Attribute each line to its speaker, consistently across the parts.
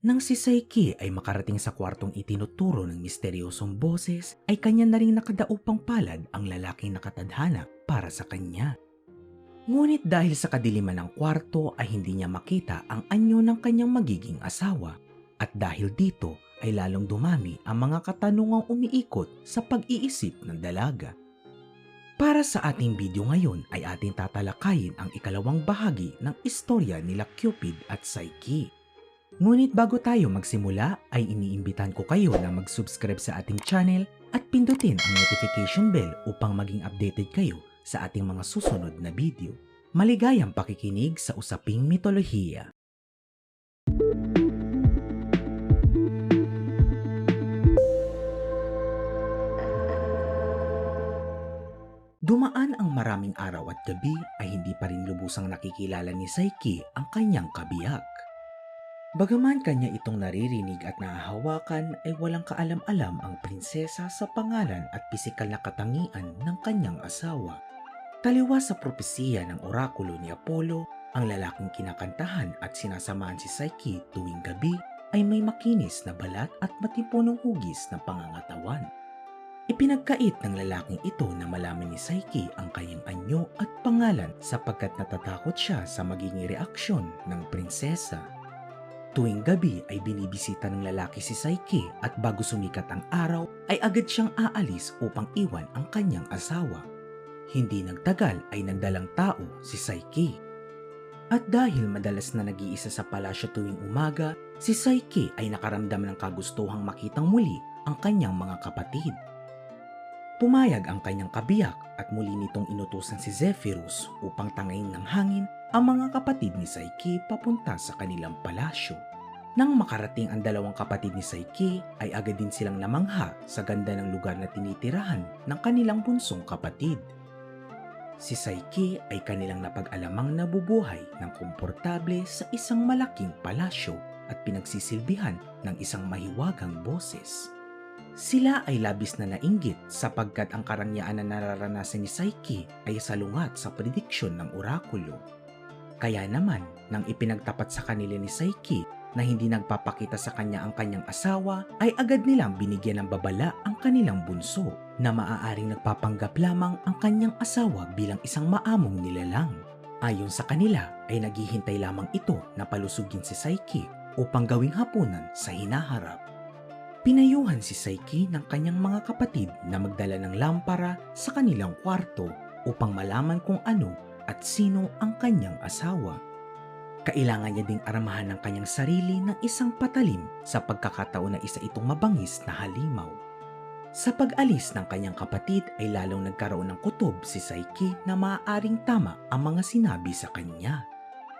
Speaker 1: Nang si Saiki ay makarating sa kwartong itinuturo ng misteryosong boses, ay kanya na rin nakadaupang palad ang lalaking nakatadhana para sa kanya. Ngunit dahil sa kadiliman ng kwarto ay hindi niya makita ang anyo ng kanyang magiging asawa. At dahil dito ay lalong dumami ang mga katanungang umiikot sa pag-iisip ng dalaga. Para sa ating video ngayon ay ating tatalakayin ang ikalawang bahagi ng istorya nila Cupid at Psyche. Ngunit bago tayo magsimula ay iniimbitan ko kayo na mag-subscribe sa ating channel at pindutin ang notification bell upang maging updated kayo sa ating mga susunod na video. Maligayang pakikinig sa usaping mitolohiya. Dumaan ang maraming araw at gabi ay hindi pa rin lubusang nakikilala ni Saiki ang kanyang kabiyak. Bagaman kanya itong naririnig at nahahawakan ay walang kaalam-alam ang prinsesa sa pangalan at pisikal na katangian ng kanyang asawa. Taliwa sa propesiya ng orakulo ni Apollo, ang lalaking kinakantahan at sinasamahan si Psyche tuwing gabi ay may makinis na balat at matipunong hugis na pangangatawan. Ipinagkait ng lalaking ito na malaman ni Psyche ang kanyang anyo at pangalan sapagkat natatakot siya sa magiging reaksyon ng prinsesa. Tuwing gabi ay binibisita ng lalaki si Psyche at bago sumikat ang araw ay agad siyang aalis upang iwan ang kanyang asawa. Hindi nagtagal ay nagdalang tao si Psyche. At dahil madalas na nag-iisa sa palasyo tuwing umaga, si Psyche ay nakaramdam ng kagustuhang makitang muli ang kanyang mga kapatid. Pumayag ang kanyang kabiyak at muli nitong inutusan si Zephyrus upang tangayin ng hangin ang mga kapatid ni Psyche papunta sa kanilang palasyo. Nang makarating ang dalawang kapatid ni Psyche ay agad din silang namangha sa ganda ng lugar na tinitirahan ng kanilang bunsong kapatid. Si Psyche ay kanilang napag-alamang nabubuhay ng komportable sa isang malaking palasyo at pinagsisilbihan ng isang mahiwagang boses. Sila ay labis na nainggit sapagkat ang karangyaan na nararanasan ni Psyche ay salungat sa prediksyon ng orakulo. Kaya naman, nang ipinagtapat sa kanila ni Psyche na hindi nagpapakita sa kanya ang kanyang asawa, ay agad nilang binigyan ng babala ang kanilang bunso na maaaring nagpapanggap lamang ang kanyang asawa bilang isang maamong nilalang. Ayon sa kanila ay naghihintay lamang ito na palusugin si Psyche upang gawing hapunan sa hinaharap. Pinayuhan si Psyche ng kanyang mga kapatid na magdala ng lampara sa kanilang kwarto upang malaman kung ano at sino ang kanyang asawa. Kailangan niya ding aramahan ng kanyang sarili ng isang patalim sa pagkakataon na isa itong mabangis na halimaw. Sa pag-alis ng kanyang kapatid ay lalong nagkaroon ng kutob si Psyche na maaaring tama ang mga sinabi sa kanya.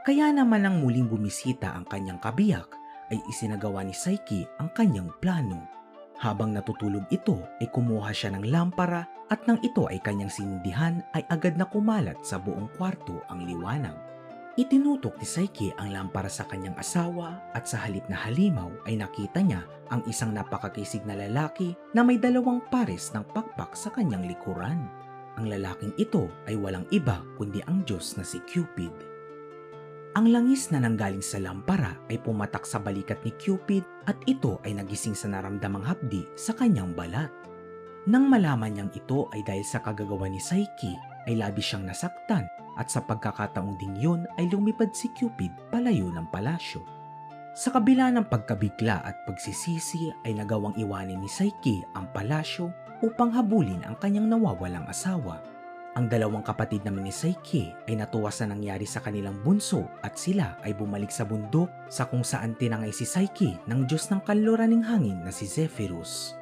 Speaker 1: Kaya naman nang muling bumisita ang kanyang kabiyak ay isinagawa ni Psyche ang kanyang plano. Habang natutulog ito ay kumuha siya ng lampara at nang ito ay kanyang sinindihan ay agad na kumalat sa buong kwarto ang liwanag. Itinutok ni Psyche ang lampara sa kanyang asawa at sa halip na halimaw ay nakita niya ang isang napakakisig na lalaki na may dalawang pares ng pakpak sa kanyang likuran. Ang lalaking ito ay walang iba kundi ang Diyos na si Cupid. Ang langis na nanggaling sa lampara ay pumatak sa balikat ni Cupid at ito ay nagising sa naramdamang hapdi sa kanyang balat. Nang malaman niyang ito ay dahil sa kagagawa ni Psyche, ay labi siyang nasaktan at sa pagkakataong ding yun ay lumipad si Cupid palayo ng palasyo. Sa kabila ng pagkabigla at pagsisisi ay nagawang iwanin ni Psyche ang palasyo upang habulin ang kanyang nawawalang asawa. Ang dalawang kapatid naman ni Psyche ay natuwa sa nangyari sa kanilang bunso at sila ay bumalik sa bundok sa kung saan tinangay si Psyche ng Diyos ng kanluraning hangin na si Zephyrus.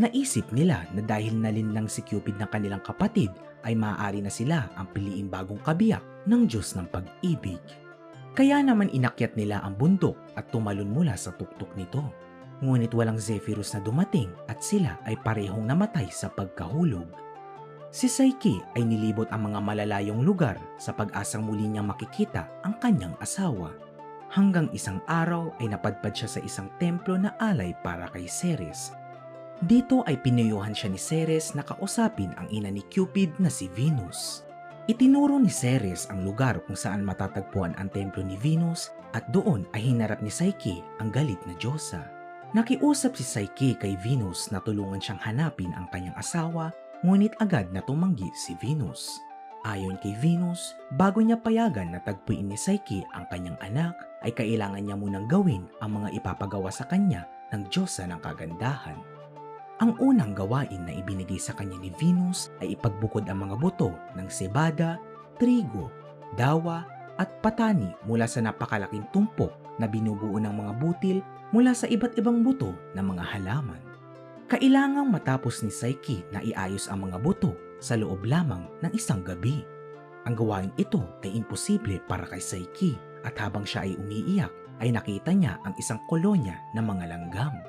Speaker 1: Naisip nila na dahil nalinlang si Cupid ng kanilang kapatid ay maaari na sila ang piliin bagong kabiyak ng Diyos ng pag-ibig. Kaya naman inakyat nila ang bundok at tumalon mula sa tuktok nito. Ngunit walang Zephyrus na dumating at sila ay parehong namatay sa pagkahulog. Si Psyche ay nilibot ang mga malalayong lugar sa pag-asang muli niyang makikita ang kanyang asawa. Hanggang isang araw ay napadpad siya sa isang templo na alay para kay Ceres. Dito ay pinuyuhan siya ni Ceres na kausapin ang ina ni Cupid na si Venus. Itinuro ni Ceres ang lugar kung saan matatagpuan ang templo ni Venus at doon ay hinarap ni Psyche ang galit na Diyosa. Nakiusap si Psyche kay Venus na tulungan siyang hanapin ang kanyang asawa ngunit agad na tumanggi si Venus. Ayon kay Venus, bago niya payagan na tagpuin ni Psyche ang kanyang anak, ay kailangan niya munang gawin ang mga ipapagawa sa kanya ng Diyosa ng kagandahan. Ang unang gawain na ibinigay sa kanya ni Venus ay ipagbukod ang mga buto ng sebada, trigo, dawa at patani mula sa napakalaking tumpok na binubuo ng mga butil mula sa iba't ibang buto ng mga halaman. Kailangang matapos ni Psyche na iayos ang mga buto sa loob lamang ng isang gabi. Ang gawain ito ay imposible para kay Psyche at habang siya ay umiiyak ay nakita niya ang isang kolonya ng mga langgam.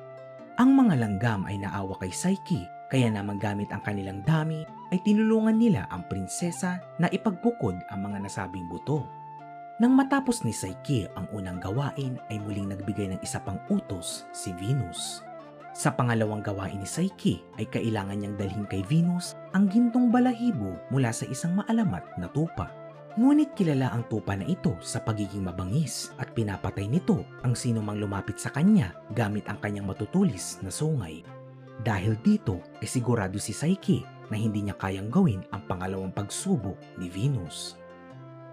Speaker 1: Ang mga langgam ay naawa kay Psyche kaya naman gamit ang kanilang dami ay tinulungan nila ang prinsesa na ipagbukod ang mga nasabing buto. Nang matapos ni Psyche ang unang gawain ay muling nagbigay ng isa pang utos si Venus. Sa pangalawang gawain ni Psyche ay kailangan niyang dalhin kay Venus ang gintong balahibo mula sa isang maalamat na tupa. Ngunit kilala ang tupa na ito sa pagiging mabangis at pinapatay nito ang sino mang lumapit sa kanya gamit ang kanyang matutulis na sungay. Dahil dito ay sigurado si Psyche na hindi niya kayang gawin ang pangalawang pagsubok ni Venus.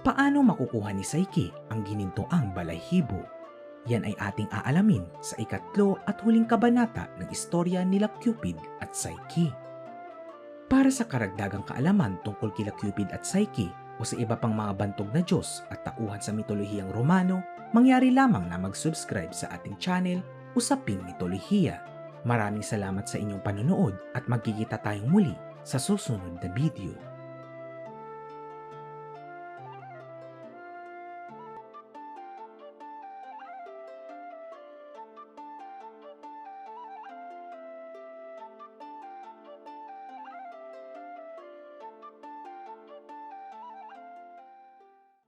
Speaker 1: Paano makukuha ni Psyche ang ginintoang balahibo? Yan ay ating aalamin sa ikatlo at huling kabanata ng istorya nila Cupid at Psyche. Para sa karagdagang kaalaman tungkol kila Cupid at Psyche o sa iba pang mga bantog na Diyos at tauhan sa mitolohiyang Romano, mangyari lamang na mag-subscribe sa ating channel Usaping Mitolohiya. Maraming salamat sa inyong panonood at magkikita tayong muli sa susunod na video.